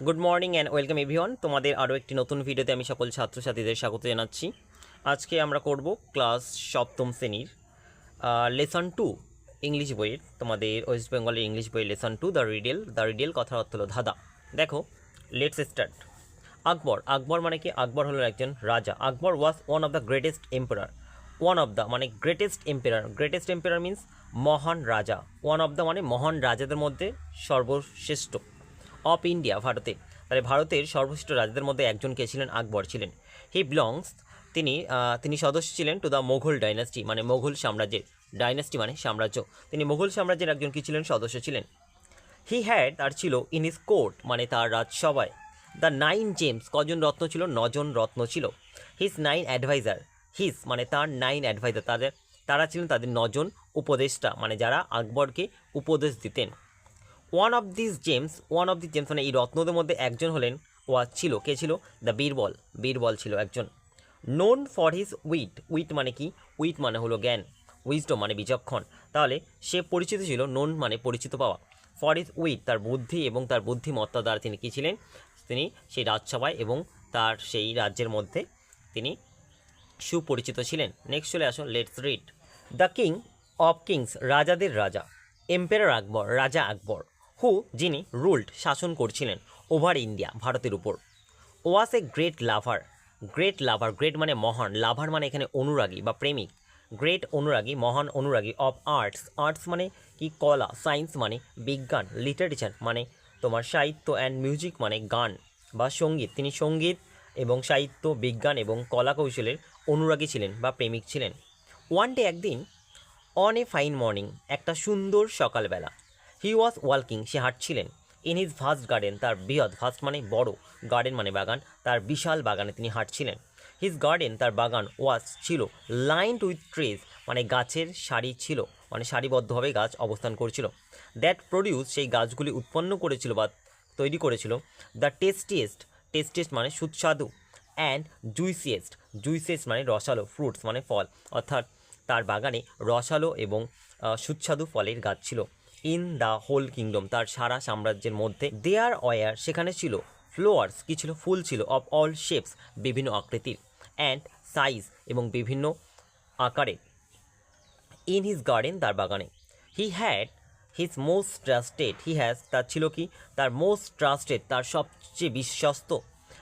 Good morning and welcome everyone তোমাদের আরও একটি নতুন ভিডিওতে আমি সকল ছাত্রছাত্রীদের স্বাগত জানাচ্ছি। আজকে আমরা করব ক্লাস সপ্তম শ্রেণির লেসন টু ইংলিশ বইয়ের। তোমাদের ওয়েস্ট বেঙ্গলের ইংলিশ বইয়ের lesson two the riddle the riddle কথার অর্থ হলো ধাঁধা। দেখো লেটস স্টার্ট আকবর আকবর মানে কি? আকবর হলো একজন রাজা। Akbar was one of the greatest emperor one of the মানে greatest emperor greatest emperor means মহান রাজা। ওয়ান অফ দ্য মানে মহান রাজাদের মধ্যে সর্বশ্রেষ্ঠ। অফ ইন্ডিয়া ভারতে। তাহলে ভারতের সর্বশ্রেষ্ঠ রাজাদের মধ্যে একজন কে ছিলেন আকবর ছিলেন। হি বিলংস, তিনি তিনি সদস্য ছিলেন টু দ্য মোঘল ডাইনাস্টি মানে মোঘল সাম্রাজ্যের, ডাইনাস্টি মানে সাম্রাজ্য। তিনি মোঘল সাম্রাজ্যের একজন কি ছিলেন? সদস্য ছিলেন। হি হ্যাড তার ছিল ইন হিস কোর্ট মানে তার রাজসভায়। দ্য নাইন জেমস, কজন রত্ন ছিল? নজন রত্ন ছিল। হিস নাইন অ্যাডভাইজার হিস মানে তার নাইন অ্যাডভাইজার, তাদের, তারা ছিলেন তাদের নজন উপদেষ্টা মানে যারা আকবরকে উপদেশ দিতেন। One of this gems one of this gems মানে এই রত্নদের মধ্যে একজন হলেন, ওয়া ছিল, কে ছিল? দ্য বীরবল বীরবল ছিল একজন। Known for his wit wit মানে কি? উইট মানে হলো জ্ঞান উইজডম মানে বিচক্ষণ। তাহলে সে পরিচিত ছিল নোন মানে পরিচিত পাওয়া। ফর হিজ উইট তার বুদ্ধি এবং তার বুদ্ধিমত্তা দ্বারা তিনি কী ছিলেন? তিনি সেই রাজসভায় এবং তার সেই রাজ্যের মধ্যে তিনি সুপরিচিত ছিলেন। নেক্সট চলে আসো let's read the king of kings রাজাদের রাজা এম্পায়ার আকবর রাজা আকবর। হু যিনি রুল্ড শাসন করছিলেন ওভার ইন্ডিয়া, ভারতের উপর। Was a great lover. Great lover, great মানে মহান। লাভার মানে এখানে অনুরাগী বা প্রেমিক। গ্রেট অনুরাগী, মহান অনুরাগী অফ আর্টস। আর্টস মানে কি? কলা। সায়েন্স মানে বিজ্ঞান। লিটারেচার মানে তোমার সাহিত্য অ্যান্ড মিউজিক মানে গান বা সংগীত। তিনি সংগীত এবং সাহিত্য, বিজ্ঞান এবং কলা কৌশলের অনুরাগী ছিলেন বা প্রেমিক ছিলেন। ওয়ান ডে একদিন, অন এ ফাইন মর্নিং, একটা সুন্দর সকালবেলা হি ওয়াজ ওয়ালকিং সে হাঁটছিলেন। ইন হিজ ভাস্ট গার্ডেন তার বৃহৎ ভাস্ট মানে বড় গার্ডেন মানে বাগান, তার বিশাল বাগানে তিনি হাঁটছিলেন। হিজ গার্ডেন তার বাগান ওয়াজ ছিল লাইন্ড উইথ ট্রেজ মানে গাছের সারি ছিল মানে সারিবদ্ধভাবে গাছ অবস্থান করছিল। দ্যাট প্রডিউস সেই গাছগুলি উৎপন্ন করেছিল বা তৈরি করেছিল দ্য টেস্টিয়েস্ট টেস্টিয়েস্ট মানে সুস্বাদু অ্যান্ড জুইসিয়েস্ট জুইসিয়েস্ট মানে রসালো ফ্রুটস মানে ফল, অর্থাৎ তার বাগানে রসালো এবং সুস্বাদু ফলের গাছ ছিল। ইন দ্য হোল কিংডম, তার সারা সাম্রাজ্যের মধ্যে। দেয়ার অয়ার সেখানে ছিল। ফ্লোয়ার্স কি ছিল? ফুল ছিল। অফ অল শেপস, বিভিন্ন আকৃতির। অ্যান্ড সাইজ এবং বিভিন্ন আকারে। ইন হিজ গার্ডেন, তার বাগানে। He had his most trusted. He has, তার ছিল কি? তার মোস্ট ট্রাস্টেড, তার সবচেয়ে বিশ্বস্ত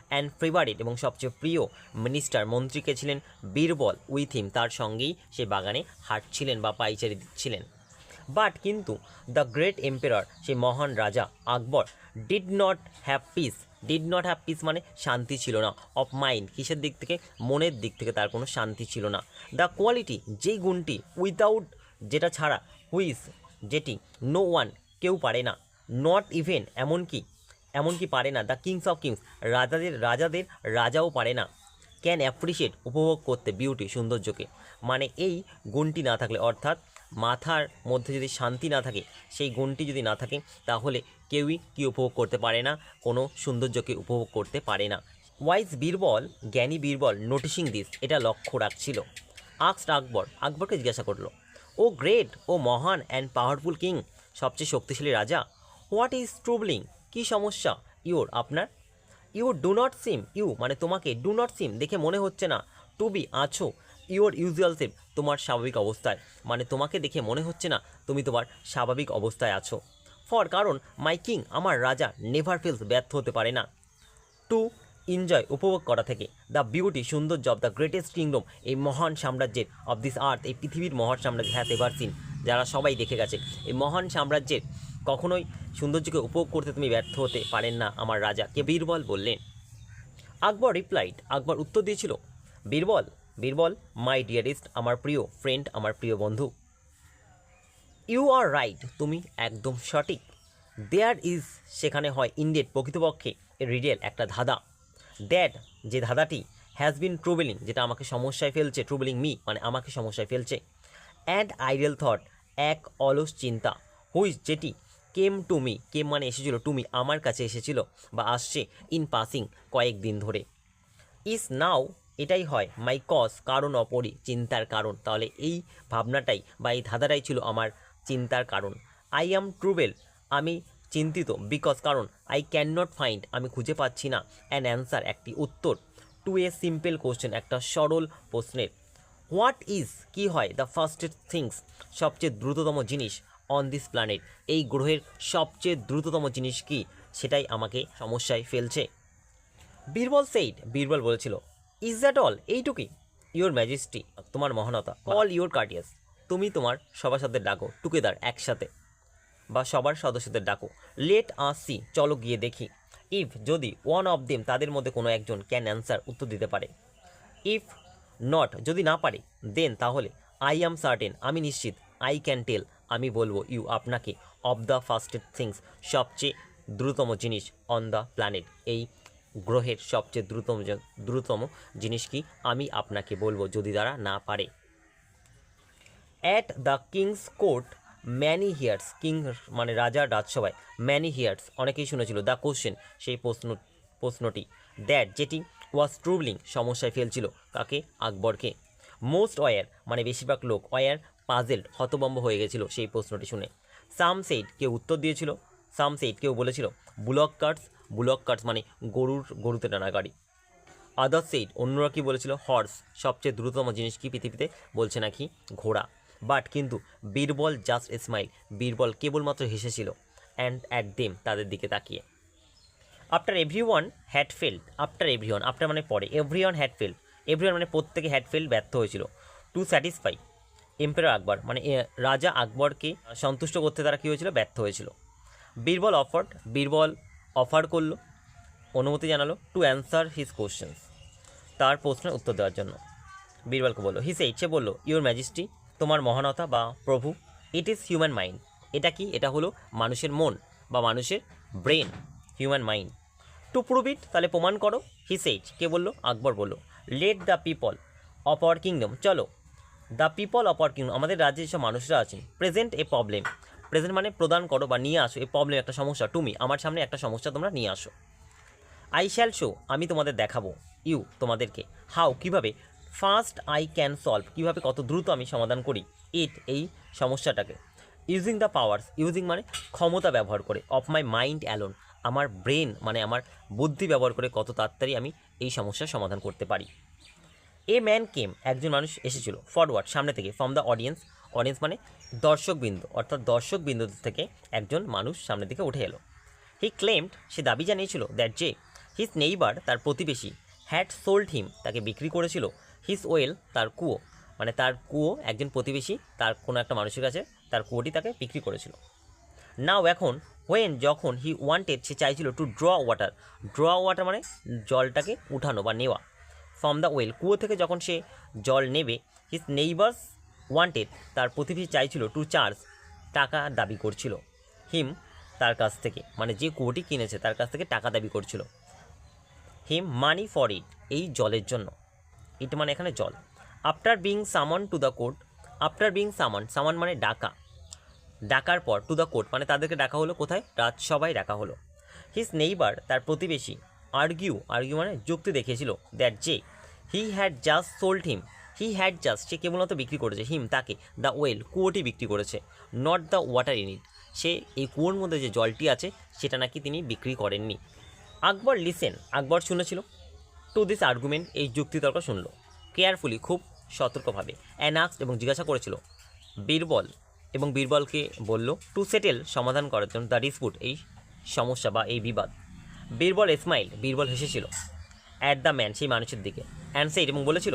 অ্যান্ড ফেভারিট এবং সবচেয়ে প্রিয় মিনিস্টার মন্ত্রীকে ছিলেন? Birbal with him. তার সঙ্গেই সে বাগানে হাঁটছিলেন বা পাইচারি দিচ্ছিলেন। বাট কিন্তু দ্য গ্রেট এম্পেরর সেই মহান রাজা Akbar did not have peace did not have peace মানে শান্তি ছিল না। অফ মাইন্ড কিসের দিক থেকে? মনের দিক থেকে তার কোনো শান্তি ছিল না। দ্য কোয়ালিটি যেই গুণটি উইদাউট যেটা ছাড়া হুইস যেটি নো ওয়ান কেউ পারে না। নট ইভেন এমনকি এমনকি পারে না। দ্য কিংস অফ কিংস রাজাদের রাজাদের রাজাও পারে না। ক্যান অ্যাপ্রিসিয়েট উপভোগ করতে বিউটি সৌন্দর্যকে। মানে এই গুণটি না থাকলে, অর্থাৎ মাথার মধ্যে যদি শান্তি না থাকে, সেই গুণটি যদি না থাকে, তাহলে কেউই কি উপভোগ করতে পারে না, কোনো সৌন্দর্যকে উপভোগ করতে পারে না। ওয়াইজ বীরবল, জ্ঞানী বীরবল নোটিশিং দিস এটা লক্ষ্য রাখছিল। আক্সড আকবর, আকবরকে জিজ্ঞাসা করল, ও গ্রেট ও মহান অ্যান্ড পাওয়ারফুল কিং সবচেয়ে শক্তিশালী রাজা হোয়াট ইজ ট্রুবলিং কী সমস্যা? ইউর আপনার? You do not seem you মানে তোমাকে ডু নট সিম দেখে মনে হচ্ছে না টু বি আছো ইউর ইউজুয়াল সেম, তোমার স্বাভাবিক অবস্থায়। মানে তোমাকে দেখে মনে হচ্ছে না তুমি তোমার স্বাভাবিক অবস্থায় আছো। ফর, কারণ মাই কিং, আমার রাজা নেভার ফিলস ব্যর্থ হতে পারে না। টু, এনজয়, উপভোগ করা থেকে। দ্য বিউটি, সৌন্দর্য অফ দ্য গ্রেটেস্ট কিংডম, এই মহান সাম্রাজ্যের অফ দিস আর্থ, এই পৃথিবীর মহান সাম্রাজ্য হ্যাঁ এভার সিন, যারা সবাই দেখে গেছে। এই মহান সাম্রাজ্যের কখনোই সৌন্দর্যকে উপভোগ করতে তুমি ব্যর্থ হতে পারেন না, আমার রাজা। কে বীরবল বললেন। আকবর রিপ্লাইড, আকবর উত্তর দিয়েছিল, বীরবল বীরবল মাই ডিয়ারেস্ট আমার প্রিয় ফ্রেন্ড আমার প্রিয় বন্ধু। ইউ আর রাইট তুমি একদম সঠিক। দেয়ার ইজ সেখানে হয় ইন্ডেড প্রকৃতপক্ষে রিডেল একটা ধাঁধা। দ্যাট যে ধাঁধাটি হ্যাজ বিন ট্রুবেলিং যেটা আমাকে সমস্যায় ফেলছে ট্রুবেলিং মি মানে আমাকে সমস্যায় ফেলছে। অ্যান্ড আইডিয়াল থট এক অলস চিন্তা। হুইজ যেটি কেম টু মি কেম মানে এসেছিল টু মি আমার কাছে এসেছিল বা আসছে ইন পাসিং কয়েকদিন ধরে। ইস নাও এটাই হয় মাই কজ কারণ অপরি, চিন্তার কারণ। তাহলে এই ভাবনাটাই বা এই ধাঁধাটাই ছিল আমার চিন্তার কারণ। আই অ্যাম ট্রুবেল আমি চিন্তিত বিকজ কারণ আই ক্যান নট ফাইন্ড আমি খুঁজে পাচ্ছি না। অ্যান অ্যান্সার একটি উত্তর। টু এ সিম্পল কোশ্চেন একটা সরল প্রশ্নের। হোয়াট ইজ কি হয়? দ্য ফার্স্টেস্ট থিংস সবচেয়ে দ্রুততম জিনিস অন দিস প্ল্যানেট এই গ্রহের সবচেয়ে দ্রুততম জিনিস কি? সেটাই আমাকে সমস্যায় ফেলছে। বীরবল সেইড বীরবল বলেছিল ইজ দ্যাট অল এইটুকুই। ইওর ম্যাজেস্টি তোমার মহানতা অল ইওর কার্টিয়াস তুমি তোমার সভাসদের ডাকো টুকেদার একসাথে। বা সবার সদস্যদের ডাকো। লেট আস সি চলো গিয়ে দেখি। ইফ যদি ওয়ান অফ দেম তাদের মধ্যে কোনো একজন ক্যান অ্যান্সার উত্তর দিতে পারে। ইফ নট যদি না পারে দেন তাহলে আই অ্যাম সার্টেন আমি নিশ্চিত আই ক্যান টেল আমি বলব ইউ আপনাকে অফ দ্য ফার্স্টেড থিংস সবচেয়ে দ্রুততম জিনিস অন দ্য প্ল্যানেট এই গ্রহের সবচেয়ে দ্রুততম জ- দ্রুততম জিনিস কি? আমি আপনাকে বলব, যদি তারা না পারে। At the king's court many hears king মানে রাজার রাজসভায় ম্যানি হিয়ার্স অনেকেই শুনেছিল দ্য কোশ্চেন সেই প্রশ্ন, প্রশ্নটি দ্যাট যেটি ওয়াজ ট্রুবলিং সমস্যায় ফেলছিল, কাকে? আকবরকে। মোস্ট ওয়ার মানে বেশিরভাগ লোক ওয়ার পাজেল্ড হতবম্ব হয়ে গেছিল, সেই প্রশ্নটি শুনে। সাম সেইড কেউ উত্তর দিয়েছিল সাম সেইড কেউ বলেছিল বুলক কার্টস বুলক কার্টস মানে গরুর, গরুতে টানা গাড়ি। আদার সেইড অন্যরা কি বলেছিল? হর্স সবচেয়ে দ্রুততম জিনিস কি পৃথিবীতে? বলছে নাকি ঘোড়া। বাট কিন্তু বীরবল জাস্ট স্মাইল বীরবল কেবলমাত্র হেসেছিল অ্যান্ড অ্যাট দেম তাদের দিকে তাকিয়ে। After every one had failed after every one after মানে পরে every one had failed every one মানে প্রত্যেকে হ্যাড ফেল্ড ব্যর্থ হয়েছিল। টু স্যাটিসফাই এম্পায়ার আকবর মানে রাজা আকবরকে সন্তুষ্ট করতে তারা কী হয়েছিল? ব্যর্থ হয়েছিল। বীরবল অফার্ড বীরবল অফার করল, অনুমতি জানালো টু অ্যান্সার হিজ কোশ্চেন্স তার প্রশ্নের উত্তর দেওয়ার জন্য। বীরবলকে বলল হি সেইট সে বলল ইউর ম্যাজেস্টি তোমার মহানতা বা প্রভু ইট ইজ হিউম্যান মাইন্ড এটা কি? এটা হলো মানুষের মন বা মানুষের brain human mind to prove it তাহলে প্রমাণ করো। হি কে বলল? আকবর বলল let the people of our kingdom চলো। The people of our kingdom আমাদের রাজ্যে যেসব মানুষরা আছেন প্রেজেন্ট এ প্রবলেম প্রেজেন্ট মানে প্রদান করো বা নিয়ে আসো, এই প্রবলেম একটা সমস্যা। তুমি, আমার সামনে একটা সমস্যা তোমরা নিয়ে আসো। আই শ্যাল শো আমি তোমাদের দেখাবো। ইউ তোমাদেরকে। হাউ কীভাবে? ফার্স্ট আই ক্যান সলভ কীভাবে কত দ্রুত আমি সমাধান করি? ইট এই সমস্যাটাকে। ইউজিং দ্য পাওয়ার্স ইউজিং মানে ক্ষমতা ব্যবহার করে অফ মাই মাইন্ড অ্যালোন আমার ব্রেন মানে আমার বুদ্ধি ব্যবহার করে কত তাড়াতাড়ি আমি এই সমস্যার সমাধান করতে পারি। এ ম্যান কেম একজন মানুষ এসেছিল ফরওয়ার্ড সামনে থেকে ফ্রম দ্য অডিয়েন্স অডিয়েন্স মানে দর্শকবৃন্দ, অর্থাৎ দর্শকবৃন্দ থেকে একজন মানুষ সামনের দিকে উঠে এলো। হি ক্লেমড সে দাবি জানিয়েছিল দ্যাট যে হিজ নেইবার তার প্রতিবেশী হ্যাড সোল্ড হিম তাকে বিক্রি করেছিল। হিজ ওয়েল তার কুয়ো মানে তার কুয়ো, একজন প্রতিবেশী, তার কোনো একটা মানুষের কাছে তার কুয়োটি তাকে বিক্রি করেছিল। নাও এখন হোয়েন যখন হি ওয়ান্টেড সে চাইছিল to draw water draw water মানে জলটাকে উঠানো বা নেওয়া। ফ্রম দ্য ওয়েল কুয়ো থেকে যখন সে জল নেবে হিজ নেইবার্স ওয়ান্টেড তার প্রতিবেশী চাইছিল টু চার্জ টাকা দাবি করছিল। হিম তার কাছ থেকে মানে যে কুয়োটি কিনেছে তার কাছ থেকে টাকা দাবি করছিল। হিম মানি ফর ইট এই জলের জন্য। ইট মানে এখানে জল। After being summon to the court after being summon summon মানে ডাকা। ডাকার পর টু দ্য কোর্ট মানে তাদেরকে ডাকা হলো কোথায়? রাজসভায় ডাকা হলো। হিজ নেইবার তার প্রতিবেশী আর্গিউ আর্গিউ মানে যুক্তি দেখিয়েছিল দ্যাট যে he had just sold him he had just সে কেবলমাত্র বিক্রি করেছে হিম তাকে দ্য ওয়েল কুয়োটি বিক্রি করেছে not the water in it সে এই কুয়োর মধ্যে যে জলটি আছে, সেটা নাকি তিনি বিক্রি করেননি। আকবর লিসেন আকবর শুনেছিল। টু দিস আর্গুমেন্ট এই যুক্তিতর্ক শুনলো। কেয়ারফুলি খুব সতর্কভাবে অ্যানাক্স এবং জিজ্ঞাসা করেছিল। বীরবল, এবং বীরবলকে বলল টু সেটেল সমাধান করার জন্য দ্য ডিসপুট এই সমস্যা বা এই বিবাদ। বীরবল স্মাইল বীরবল হেসেছিল। অ্যাট দ্য ম্যান সেই মানুষের দিকে। অ্যান্ড এবং বলেছিল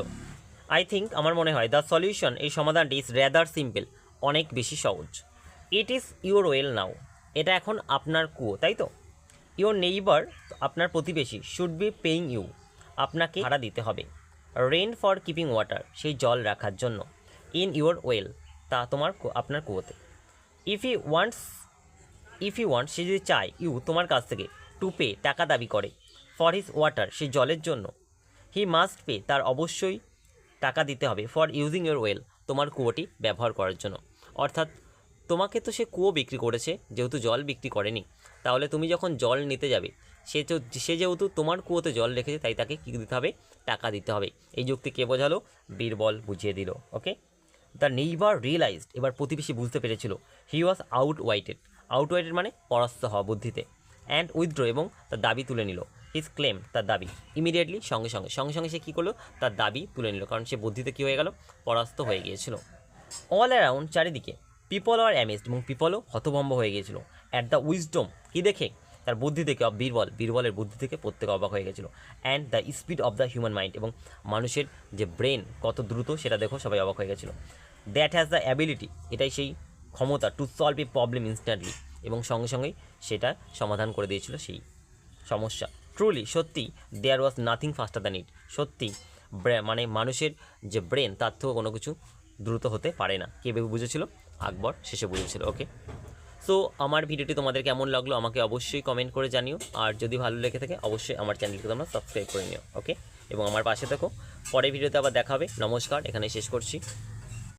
আই থিঙ্ক আমার মনে হয় দ্য সলিউশন এই সমাধানটি ইজ রেদার সিম্পল অনেক বেশি সহজ। It is your well now এটা এখন আপনার কুয়ো, তাই তো? ইউর নেইবার আপনার প্রতিবেশী শুড বি পেইং ইউ আপনাকে ভাড়া দিতে হবে। রেন ফর কিপিং ওয়াটার সেই জল রাখার জন্য। ইন ইউর ওয়েল তা তোমার আপনার কুয়োতে। If he wants if he want সে যদি চায় ইউ তোমার কাছ থেকে টু পে টাকা দাবি করে। ফর হিজ ওয়াটার সেই জলের জন্য। হি মাস্ট পে তার অবশ্যই টাকা দিতে হবে ফর ইউজিং ইউর ওয়েল তোমার কুয়োটি ব্যবহার করার জন্য। অর্থাৎ, তোমাকে তো সে কুয়ো বিক্রি করেছে, যেহেতু জল বিক্রি করেনি। তাহলে তুমি যখন জল নিতে যাবে, সে সে যেহেতু তোমার কুয়োতে জল রেখেছে, তাই তাকে কী দিতে হবে? টাকা দিতে হবে। এই যুক্তি কে বোঝালো? বীরবল বুঝিয়ে দিল ওকে দ্য নেইবার রিয়েলাইজড এবার প্রতিবেশী বুঝতে পেরেছিল হি ওয়াজ আউট ওয়াইটেড আউটওয়াইটেড মানে পরাস্ত হওয়া বুদ্ধিতে। অ্যান্ড উইথড্র এবং তার দাবি তুলে নিল। হিজ ক্লেম তার দাবি। ইমিডিয়েটলি সঙ্গে সঙ্গে সঙ্গে সঙ্গে সে কী করল? তার দাবি তুলে নিল, কারণ সে বুদ্ধিতে কী হয়ে গেল? পরাস্ত হয়ে গিয়েছিল। অল অ্যারাউন্ড চারিদিকে পিপল আর অ্যামেজড এবং পিপলও হতভম্ব হয়ে গিয়েছিল। অ্যাট দ্য উইজডম কী দেখে? তার বুদ্ধি থেকে অফ বীরবল, বীরবলের বুদ্ধি থেকে প্রত্যেকে অবাক হয়ে গেছিল and the speed of the human mind এবং মানুষের যে ব্রেন কত দ্রুত সেটা দেখো সবাই অবাক হয়ে গেছিল দ্যাট হ্যাজ দ্য অ্যাবিলিটি এটাই সেই ক্ষমতা to solve a problem instantly এবং সঙ্গে সঙ্গেই সেটা সমাধান করে দিয়েছিল সেই সমস্যা। ট্রুলি সত্যি there was nothing faster than it সত্যি মানে মানুষের যে ব্রেন তার থেকেও কোনো কিছু দ্রুত হতে পারে না। কে ভেবে বুঝেছিল? আকবর শেষে বুঝেছিল ওকে সো আমার ভিডিওটি তোমাদের কেমন লাগল, আমাকে অবশ্যই কমেন্ট করে জানিও। আর যদি ভালো লেগে থাকে, অবশ্যই আমার চ্যানেলকে তোমরা সাবস্ক্রাইব করে নিও ওকে এবং আমার পাশে থাকো। পরের ভিডিওতে আবার দেখা হবে। নমস্কার এখানে শেষ করছি।